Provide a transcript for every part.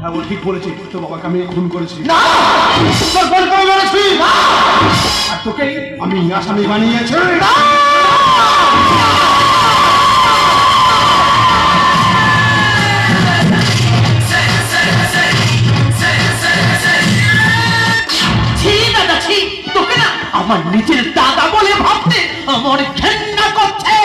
হ্যাঁ ঠিক বলেছি তোর বাবাকে আমি খুন করেছি। না! তোর আমি মেরেছি আর তোকে আমি আসামি বানিয়েছি। ছি আমার নিজের দাদা বলে ভাবতে আমার ঘেন্না করছে।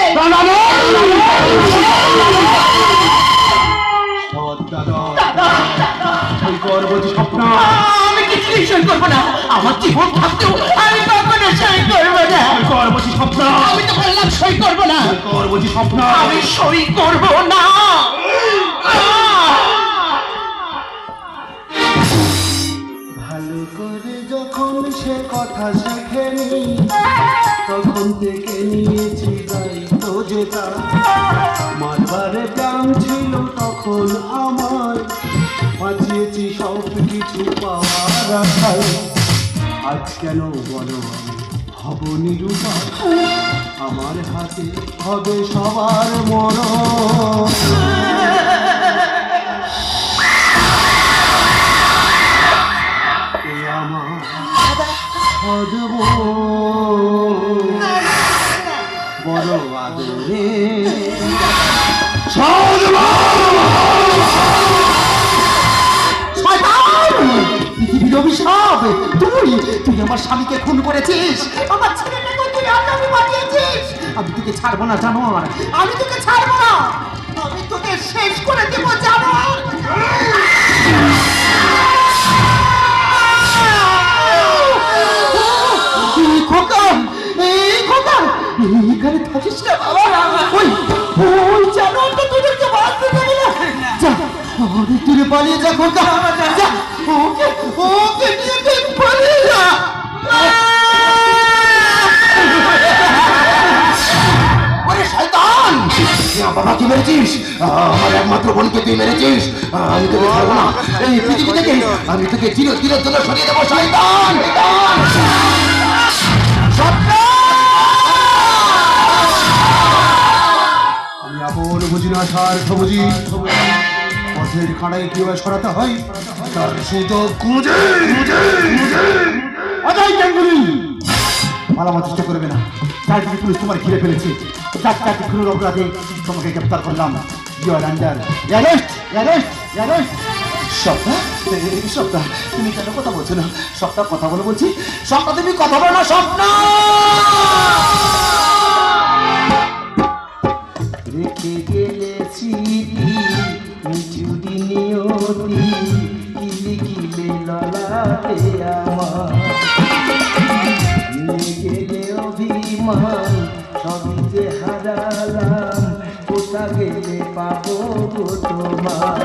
আমি কিছুই সই করব না। আমার জীবন থাকতেও আমি কখনো সই করব না। স্বপ্ন। আমি তো বললাম সই করব না। সই স্বপ্ন। আমি সই করব না। ভালো করে যখন সে কথা শেখেনি, তখন থেকে নিয়েছি দায়িত্ব যেটা মারবারে প্রাণ ছিল তখন আমার, বাঁচিয়েছি সব কিছু পাওয়ার আশায়। আজ কেন বলো হব নিরূপা আমার হাতে হবে সবার মরণ। বড় আদরে! পৃথিবীর অভিশাপ তুই তুই আমার স্বামীকে খুন করেছিস আমার ছাড়বো না, জানোয়ার আমি তোকে ছাড়বো না আমি তোকে শেষ করে দেবো এইখানে থাকিস না বাবা। ওই ওই জানোয়ারটা তোদেরকে বাঁচতে দেবে না। যা অনেক দূরে পালিয়ে যা, খোকা। যা, ওকে ওকে নিয়ে তুই পালিয়ে যা। শয়তান! তুই মেরেছিস? আমার একমাত্র বোনকে তুই মেরেছিস? আমি তোকে ছাড়বো না। এই পৃথিবী থেকে আমি তোকে চির চির জন্য সরিয়ে দেবো, শয়তান! শয়তান! স্বার্থ বুঝি পথের খাড়াই কীভাবে সরাতে হয়? তার সুযোগ খুঁজে অজয় চেষ্টা করবে না। চারদিকে পুলিশ তোমার ঘিরে ফেলেছে চার চারটি খুনের অপরাধে তোমাকে গ্রেপ্তার করলাম। ইউ আর আন্ডার এই তুমি কেন কথা বলছো না? স্বপ্না কথা বলে বলছি স্বপ্না তুমি কথা বলো না স্বপ্ন কিলে কিলে ললাটে আমার? গেলে অভিমান সবই যে পাবো তোমার?